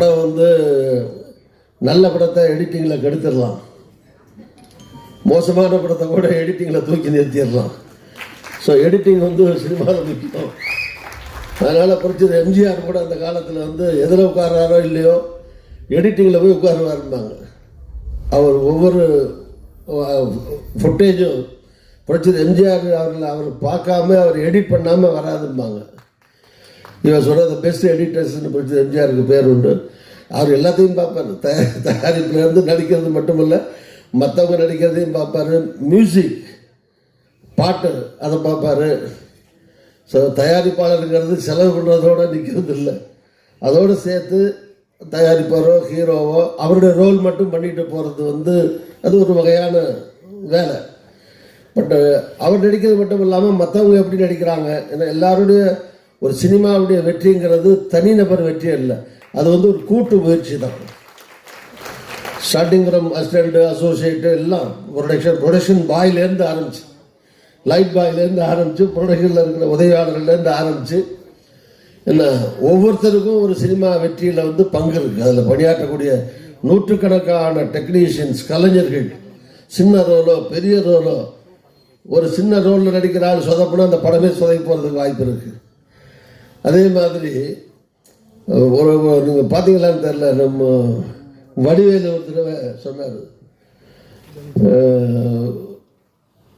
படம் வந்து நல்ல படத்தை எடிட்டிங்கில் கெடுத்துடலாம். மோசமான படத்தை கூட எடிட்டிங்கில் தூக்கி நிறுத்திடலாம். ஸோ எடிட்டிங் வந்து ஒரு சினிமாவில் முக்கியம் அதனால் பிடிச்சது எம்ஜிஆர் கூட அந்த காலத்தில் வந்து எதில் உட்கார்றாரோ இல்லையோ எடிட்டிங்கில் போய் உட்காருவாருந்தாங்க அவர் ஒவ்வொரு ஃபுட்டேஜும் பிடிச்சது எம்ஜிஆர் அவர்கள் அவர் பார்க்காம அவர் எடிட் பண்ணாமல் வராதும்பாங்க. இவன் சொல்கிற பெஸ்ட் எடிட்டர்ஸ்னு படிச்சது எம்ஜிஆருக்கு பேர் உண்டு. அவர் எல்லாத்தையும் பார்ப்பார். தய தயாரிப்புலேருந்து நடிக்கிறது மட்டுமல்ல மற்றவங்க நடிக்கிறதையும் பார்ப்பாரு. மியூசிக் பாட்டு அதை பார்ப்பாரு. ஸோ தயாரிப்பாளருங்கிறது செலவு பண்ணுறதோட நிற்கிறது இல்லை அதோடு சேர்த்து தயாரிப்பாரோ ஹீரோவோ அவருடைய ரோல் மட்டும் பண்ணிட்டு போகிறது வந்து அது ஒரு வகையான வேலை. பட் அவர் நடிக்கிறது மட்டும் இல்லாமல் மற்றவங்க எப்படி நடிக்கிறாங்க ஏன்னா எல்லாருடைய ஒரு சினிமாவுடைய வெற்றிங்கிறது தனிநபர் வெற்றி இல்லை அது வந்து ஒரு கூட்டு முயற்சி தான். ஸ்டார்டிங் ஃப்ரம் அசிஸ்டண்ட்டு அசோசியேட்டு எல்லாம் ப்ரொடக்ஷன் ப்ரொடக்ஷன் பாய்லேருந்து ஆரம்பிச்சு. லைட் பாய்லேருந்து ஆரம்பித்து ப்ரொடக்ஷனில் இருக்கிற உதவியாளர்கள்லேருந்து ஆரம்பித்து என்ன ஒவ்வொருத்தருக்கும் ஒரு சினிமா வெற்றியில் வந்து பங்கு இருக்குது அதில் பணியாற்றக்கூடிய நூற்றுக்கணக்கான டெக்னீஷியன்ஸ் கலைஞர்கள் சின்ன ரோலோ பெரிய ரோலோ. ஒரு சின்ன ரோலில் நடிக்கிற ஆள் சொதப்புனா அந்த படமே சொதப்பி போகிறதுக்கு வாய்ப்பு இருக்குது அதே மாதிரி ஒரு நீங்கள் பார்த்தீங்களான்னு தெரில நம்ம வடிவேலு ஒரு தடவை சொன்னார்.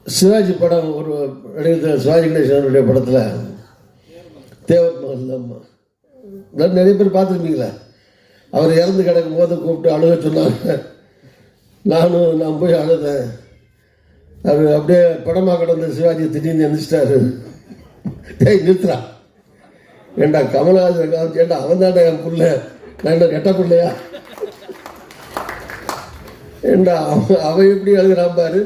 சிவாஜி படம் ஒரு நடிகர் சிவாஜி கணேசனுடைய படத்தில் தேவர் மகன் அம்மா நிறைய பேர் பார்த்துருப்பீங்களா. அவர் இறந்து கிடக்கும் போது கூப்பிட்டு அழுக சொன்னாங்க. நானும் நான் போய் அழுதேன். அவர் அப்படியே படமாக கிடந்த சிவாஜி திடீர்னு எந்திரிச்சிட்டாரு. டேய் நிறுத்துறா ஏண்டா கமலஹாசன் காமிச்சு ஏண்டா அவன் தாண்டா என் புள்ள. நான் என்ன கெட்ட பிள்ளையா? ஏண்டா அவன் அவன் எப்படி எழுதுறான் பாரு.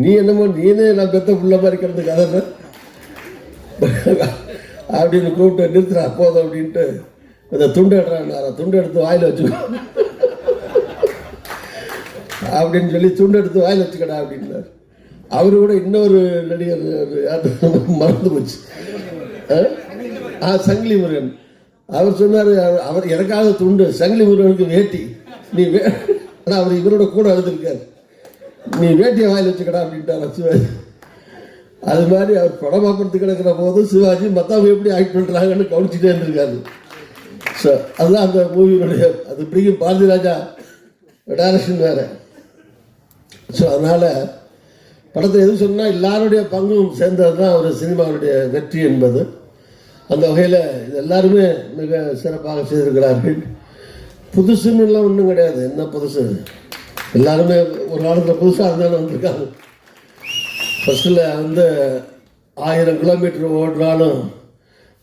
நீ என்னமோ நீனே நான் பெத்த புள்ள மாதிரி கிடந்து கதை அப்படின்னு கூப்பிட்டு நிறுத்துறா போதும் அப்படின்ட்டு. இந்த துண்டு எடுறான் துண்டு எடுத்து வாயில் வச்சுக்கோ. அப்படின்னு சொல்லி துண்டு எடுத்து வாயில் வச்சுக்கடா அப்படின்னாரு. அவரு கூட இன்னொரு நடிகர் மறந்து போச்சு. ஆ? சங்கிலி முருகன் அவர் சொன்னார் அவர் எனக்காக துண்டு சங்கிலி முருகனுக்கு வேட்டி. நீ வே ஆனால் அவர் இவரோட கூட அழுதுருக்காரு. நீ வேட்டியை வாயில் வச்சுக்கடா அப்படின்ட்டார் சிவாஜி. அது மாதிரி அவர் படமாக படுத்து கிடக்கிற போது சிவாஜி மற்றவங்க எப்படி ஆக்ட் பண்ணுறாங்கன்னு கவனிச்சுட்டே இருந்திருக்காரு. ஸோ அதுதான் அந்த மூவியினுடைய அது பிடிக்கும் பாரதி ராஜா டைரக்ஷன் வேறு. ஸோ அதனால் படத்தை எது சொன்னால் எல்லாருடைய பங்கும் சேர்ந்தது தான் ஒரு சினிமாவுடைய வெற்றி என்பது. அந்த வகையில் இது எல்லாருமே மிக சிறப்பாக செய்திருக்கிறார்கள். புதுசுன்னு எல்லாம் ஒன்றும் கிடையாது. என்ன புதுசு? எல்லாருமே ஒரு காலத்தில் புதுசாக இருந்தாலும் வந்திருக்காங்க. ஃபஸ்ட்டில் வந்து ஆயிரம் கிலோமீட்டர் ஓடுறாலும்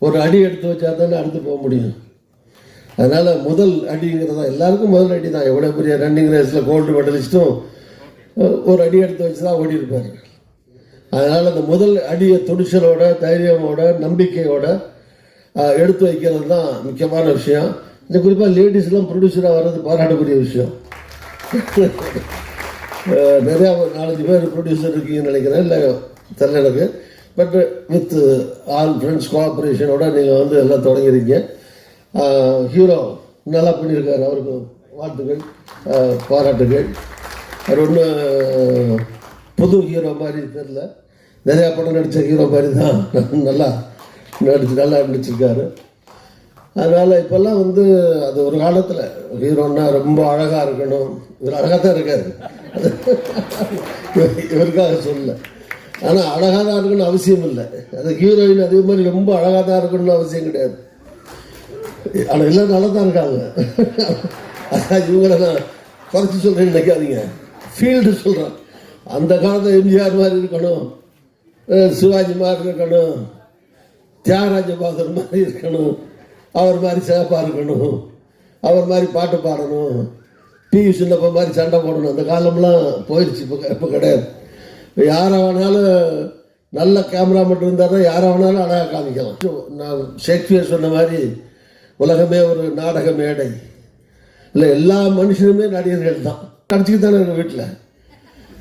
ஒரு அடி எடுத்து வச்சா தானே அடுத்து போக முடியும். அதனால் முதல் அடிங்கிறது தான் எல்லாருக்கும் முதல் அடி தான் எவ்வளோ பெரிய ரன்னிங் ரேஸில் கோல்டு மெடலிஸ்ட்டும் ஒரு அடி எடுத்து வச்சு தான் ஓடி இருப்பார் அதனால் அந்த முதல் அடியை துணிச்சலோட தைரியமோட நம்பிக்கையோட எடுத்து வைக்கிறது தான் முக்கியமான விஷயம். இந்த குறிப்பாக லேடிஸ்லாம் ப்ரொடியூசராக வர்றது பாராட்டக்கூடிய விஷயம். நிறையா ஒரு நாலஞ்சு பேர் ப்ரொடியூசர் இருக்கீங்கன்னு நினைக்கிறேன். இல்லை தெரில எனக்கு. பட் வித் ஆல் ஃப்ரெண்ட்ஸ் கோஆப்ரேஷனோட நீங்கள் வந்து எல்லாம் தொடங்கிறீங்க ஹீரோ நல்லா பண்ணியிருக்காரு. அவருக்கு வாழ்த்துக்கள் பாராட்டுகள். அவர் ஒன்றும் புது ஹீரோ மாதிரி தெரில நிறையா படம் நடித்த ஹீரோ மாதிரி தான். நல்லா நடிச்சு நல்லா நடிச்சிருக்காரு. அதனால் இப்போல்லாம் வந்து அது ஒரு காலத்தில் ஹீரோன்னா ரொம்ப அழகாக இருக்கணும். இவர் அழகாக தான் இருக்காரு. இவருக்காக சொல்ல ஆனால் அழகாக தான் இருக்கணும்னு அவசியம் இல்லை. அது ஹீரோயின் அதே மாதிரி ரொம்ப அழகாக தான் இருக்கணும்னு அவசியம் கிடையாது. ஆனால் எல்லாம் நல்லா தான் இருக்காங்க. அதான் இவங்கள நான் குறைச்சி சொல்கிறேன்னு நினைக்காதீங்க. ஃபீல்டு சொல்கிறேன் அந்த காலத்தில் எம்ஜிஆர் மாதிரி இருக்கணும். சிவாஜி மாதிரி இருக்கணும். தியாகராஜ பாதர் மாதிரி இருக்கணும். அவர் மாதிரி சிறப்பாக இருக்கணும். அவர் மாதிரி பாட்டு பாடணும். டிவி சின்னப்ப மாதிரி சண்டை போடணும். அந்த காலம்லாம் போயிடுச்சு இப்போ இப்போ கிடையாது. இப்போ யாரை வேணாலும் நல்ல கேமரா மட்டும் இருந்தால் தான் யாரை வேணாலும் அழகாக காமிக்கலாம். நான் ஷேக்ஸ்பியர் சொன்ன மாதிரி உலகமே ஒரு நாடக மேடை. இல்லை எல்லா மனுஷனுமே நடிகர்கள் தான். நடிச்சுக்கிட்டு தானே எங்கள் வீட்டில்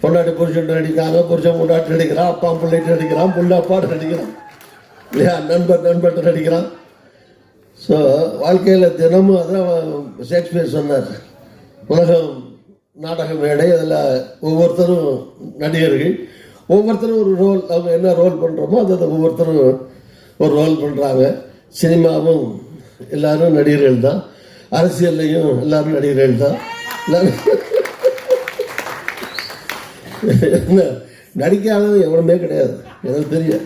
பொண்டாட்டி புருஷன் நடிக்கிறாங்க புருஷன் பொண்டாட்டி நடிக்கிறான் அப்பா பிள்ளைட்டு நடிக்கிறான் புள்ள அப்பாட்டு நடிக்கிறான். இல்லையா நண்பர் நண்பர்கிட்ட நடிக்கிறான். ஸோ வாழ்க்கையில் தினமும் அதான் ஷேக்ஸ்பியர் சொன்னார். உலகம் நாடக மேடை அதில் ஒவ்வொருத்தரும் நடிகர்கள். ஒவ்வொருத்தரும் ஒரு ரோல் அவங்க என்ன ரோல் பண்ணுறோமோ அதை ஒவ்வொருத்தரும் ஒரு ரோல் பண்ணுறாங்க சினிமாவும் எல்லாரும் நடிகர்கள் தான். அரசியல்லையும் எல்லாரும் நடிகர்கள் தான். என்ன நடிக்காதது எவனுமே கிடையாது. எனக்கு தெரியும்.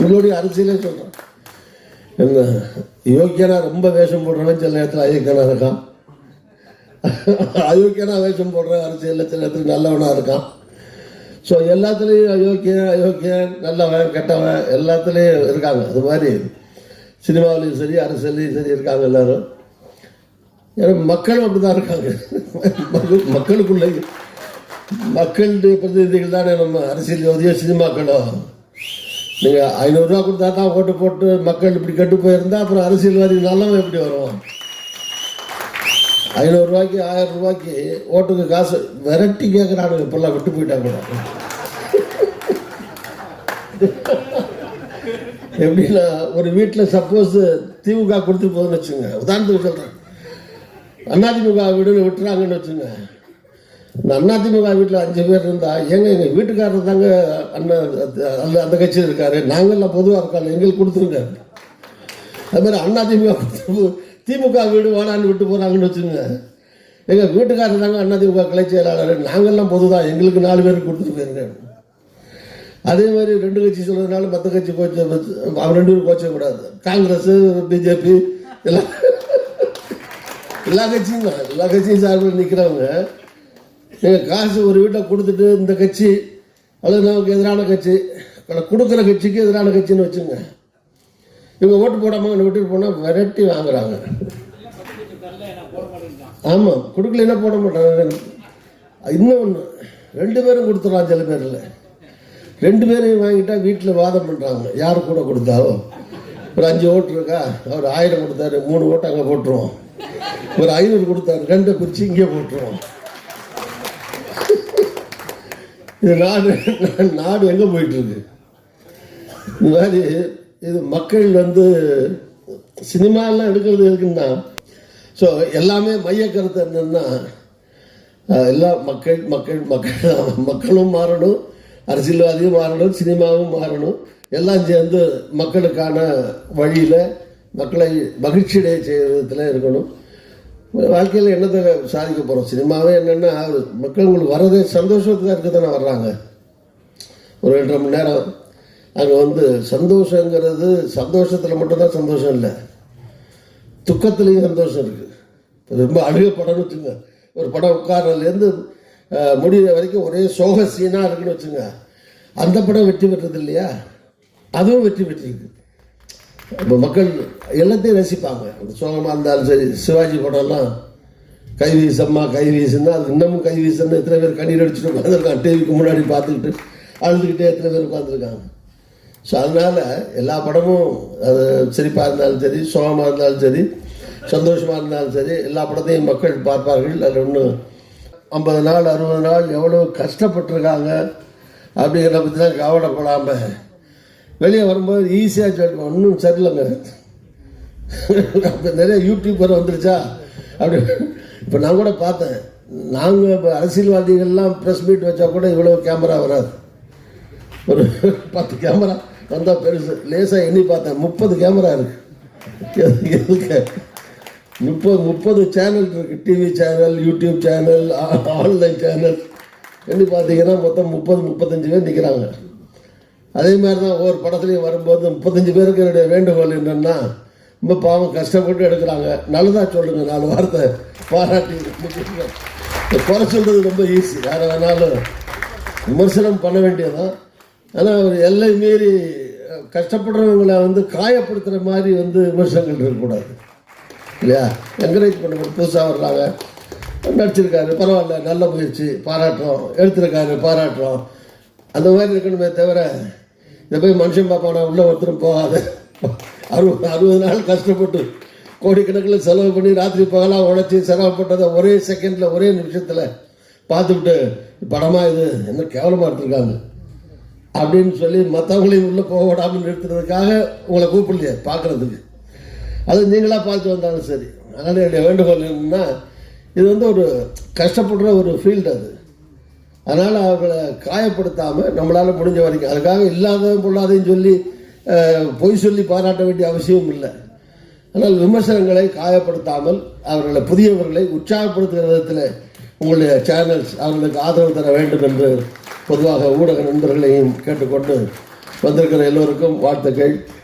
உங்களுடைய அரசியலே சொல்கிறேன் என்ன யோக்கியனா ரொம்ப வேஷம் போடுறவன் சில நேரத்தில் அயோக்கியனா இருக்கான். அயோக்கியனா வேஷம் போடுற அரசியலில் சில நேரத்தில் நல்லவனாக இருக்கான். ஸோ எல்லாத்துலேயும் அயோக்கியன் அயோக்கியன் நல்லவன் கெட்டவன் எல்லாத்துலேயும் இருக்காங்க. அது மாதிரி சினிமாவிலையும் சரி அரசியல்லையும் சரி இருக்காங்க எல்லாரும். ஏன்னா மக்களும் அப்படி தான் இருக்காங்க. மக்கள் மக்களுக்குள்ளே மக்களுடைய பிரதிநிதிகள் தானே நம்ம அரசியல் ஜோதியோ சினிமாக்களோ. நீங்கள் ஐநூறுரூவா கொடுத்தா தான் ஓட்டு போட்டு மக்கள் இப்படி கட்டு போயிருந்தா அப்புறம் அரசியல்வாதி நல்லவன் எப்படி வருவான் ஐநூறுரூவாய்க்கு ஆயிரம் ரூபாய்க்கு ஓட்டுக்கு காசு விரட்டி கேட்குறானுங்க இப்பெல்லாம் விட்டு போயிட்டா கூட. எப்படின்னா ஒரு வீட்டில் சப்போஸ் திமுக கொடுத்து போகுதுன்னு வச்சுங்க உதாரணத்துக்கு சொல்கிறேன் அதிமுக வீடுன்னு விட்டுறாங்கன்னு வச்சுங்க இந்த அதிமுக வீட்டில் அஞ்சு பேர் இருந்தால் எங்க எங்கள் வீட்டுக்காரர் தாங்க அண்ணன் அந்த அந்த கட்சியில் இருக்காரு. நாங்கள்லாம் பொதுவாக இருக்கோம் எங்களுக்கு கொடுத்துருங்க. அது மாதிரி அதிமுக கொடுத்து திமுக வீடு வேணான்னு விட்டு போகிறாங்கன்னு வச்சுங்க. எங்கள் வீட்டுக்காரர் தாங்க அதிமுக கிளை செயலாளர். நாங்கள்லாம் பொதுதான் எங்களுக்கு நாலு பேருக்கு கொடுத்துட்டு போயிருங்க. அதே மாதிரி ரெண்டு கட்சி சொல்கிறதுனால மற்ற கட்சி கோச்ச அவன் ரெண்டு பேரும் கோச்சக்கூடாது காங்கிரஸ் பிஜேபி எல்லாம் எல்லா கட்சியும் தான் எல்லா கட்சியும் சார்பில் நிற்கிறவங்க எங்கள் காசு ஒரு வீட்டை கொடுத்துட்டு இந்த கட்சி அல்லது நமக்கு எதிரான கட்சி. ஆனால் கொடுக்குற கட்சிக்கு எதிரான கட்சின்னு வச்சுங்க இவங்க ஓட்டு போடாமல் என்னை விட்டுட்டு போனால் விரட்டி வாங்குறாங்க. ஆமாம் கொடுக்கல என்ன போட மாட்டாங்க. இன்னும் ஒன்று ரெண்டு பேரும் கொடுத்துடலாம் சில பேரில். ரெண்டு பேரையும் வாங்கிட்டா வீட்டில் வாதம் பண்ணுறாங்க யார் கூட கொடுத்தாலும். ஒரு அஞ்சு ஓட்டு இருக்கா? அவர் ஆயிரம் கொடுத்தாரு மூணு ஓட்டு அங்கே போட்டுருவோம். ஒரு ஐநூறு கொடுத்தாரு ரெண்டை பிரித்து இங்கே போட்டுருவோம். இது நாடு நாடு எங்கே போயிட்டுருக்கு? இந்த மாதிரி இது மக்கள் வந்து சினிமாலாம் எடுக்கிறது இருக்குன்னா ஸோ எல்லாமே மைய கருத்து என்னன்னா எல்லா மக்கள் மக்கள் மக்கள் மக்களும் மாறணும் அரசியல்வாதியும் மாறணும் சினிமாவும் மாறணும் எல்லாம் சேர்ந்து மக்களுக்கான வழியில் மக்களை மகிழ்ச்சியடைய செய்வதில் இருக்கணும். வாழ்க்கையில் என்னத்தை சாதிக்க போகிறோம் சினிமாவே என்னென்னா மக்கள் உங்களுக்கு வரதே சந்தோஷத்துக்காக இருக்க தானே வர்றாங்க. ஒரு ரெண்டரை மணி நேரம் அங்கே வந்து சந்தோஷங்கிறது சந்தோஷத்தில் மட்டும்தான் சந்தோஷம் இல்லை. துக்கத்துலேயும் சந்தோஷம் இருக்குது ரொம்ப அழுக படம்னு வச்சுங்க. ஒரு படம் உட்கார்றதுலேருந்து முடிகிற வரைக்கும் ஒரே சோக சீனாக இருக்குன்னு வச்சுங்க. அந்த படம் வெற்றி பெற்றது இல்லையா? அதுவும் வெற்றி பெற்றிருக்கு. இப்போ மக்கள் எல்லாத்தையும் ரசிப்பாங்க. அந்த சோகமாக இருந்தாலும் சரி சிவாஜி படம்லாம் கை வீசம்மா கை வீசுன்னா அது இன்னமும் கை வீசுன்னு எத்தனை பேர் கண்ணீர் அடிச்சுட்டு உட்காந்துருக்காங்க டிவிக்கு முன்னாடி பார்த்துக்கிட்டு அழுதுகிட்டே எத்தனை பேர் உட்காந்துருக்காங்க ஸோ அதனால் எல்லா படமும் அது சிரிப்பாக இருந்தாலும் சரி சோகமாக இருந்தாலும் சரி சந்தோஷமாக இருந்தாலும் சரி எல்லா படத்தையும் மக்கள் பார்ப்பார்கள். அதில் ஒன்றும் ஐம்பது நாள் அறுபது நாள் எவ்வளோ கஷ்டப்பட்டிருக்காங்க பற்றி தான் கவலைப்படாமல் வெளியே வரும்போது ஈஸியாக சொல்லுவோம் ஒன்றும் சரியில்லைங்க இப்போ நிறைய யூடியூபர் வந்துருச்சா? அப்படி. இப்போ நான் கூட பார்த்தேன். நாங்கள் இப்போ அரசியல்வாதிகள்லாம் ப்ரெஸ் மீட் வச்சா கூட இவ்வளோ கேமரா வராது. ஒரு பத்து கேமரா வந்தால் பெருசு. லேசாக எண்ணி பார்த்தேன். முப்பது கேமரா இருக்குது எதுக்கு முப்பது முப்பது சேனல் இருக்குது TV channel YouTube channel online channel எண்ணி பார்த்தீங்கன்னா மொத்தம் முப்பது முப்பத்தஞ்சு பேர் நிற்கிறாங்க அதே மாதிரி தான் ஒவ்வொரு படத்துலையும் வரும்போது முப்பத்தஞ்சு பேருக்கு என்னுடைய வேண்டுகோள் என்னென்னா ரொம்ப பாவம் கஷ்டப்பட்டு எடுக்கிறாங்க. நல்லதாக சொல்லுங்கள் நாலு வார்த்தை பாராட்டி குறை சொல்கிறது ரொம்ப ஈஸி யாரை வேணாலும் விமர்சனம் பண்ண வேண்டியதான் ஆனால் ஒரு எல்லை மீறி கஷ்டப்படுறவங்களை வந்து காயப்படுத்துகிற மாதிரி வந்து விமர்சனங்கள் இருக்கக்கூடாது. இல்லையா? என்கரேஜ் பண்ண புதுசாக வர்றாங்க. நடிச்சிருக்காரு. பரவாயில்ல. நல்ல முயற்சி. பாராட்டுறோம். எடுத்திருக்காரு. பாராட்டுறோம். அந்த மாதிரி இருக்கணுமே தவிர இதை போய் மனுஷன் பார்ப்பானா? உள்ள ஒருத்தரும் போகாது. அறுபது அறுபது நாள் கஷ்டப்பட்டு கோடிக்கணக்கில் செலவு பண்ணி ராத்திரி பகலாக உழைச்சி சிரமப்பட்டதை ஒரே செகண்டில் ஒரே நிமிஷத்தில் பார்த்துக்கிட்டு படமாக இது என்ன கேவலமாக எடுத்துருக்காங்க. அப்படின்னு சொல்லி மற்றவங்களையும் உள்ளே போக விடாமல் நிறுத்துறதுக்காக உங்களை கூப்பிடலையே பார்க்குறதுக்கு. அது நீங்களாக பார்த்து வந்தாலும் சரி. அதனால் என்னுடைய வேண்டுகோள் என்னன்னா இது வந்து ஒரு கஷ்டப்படுற ஒரு ஃபீல்டு அது. அதனால் அவர்களை காயப்படுத்தாமல் நம்மளால் முடிஞ்ச வரைக்கும் அதுக்காக இல்லாததும் பொல்லாதையும் சொல்லி பொய் சொல்லி பாராட்ட வேண்டிய அவசியம் இல்லை. ஆனால் விமர்சனங்களை காயப்படுத்தாமல் அவர்களை புதியவர்களை உற்சாகப்படுத்துகிற விதத்தில் உங்களுடைய சேனல்ஸ் அவர்களுக்கு ஆதரவு தர வேண்டும் என்று பொதுவாக ஊடக நண்பர்களையும் கேட்டுக்கொண்டு வந்திருக்கிற எல்லோருக்கும் வாழ்த்துக்கள்.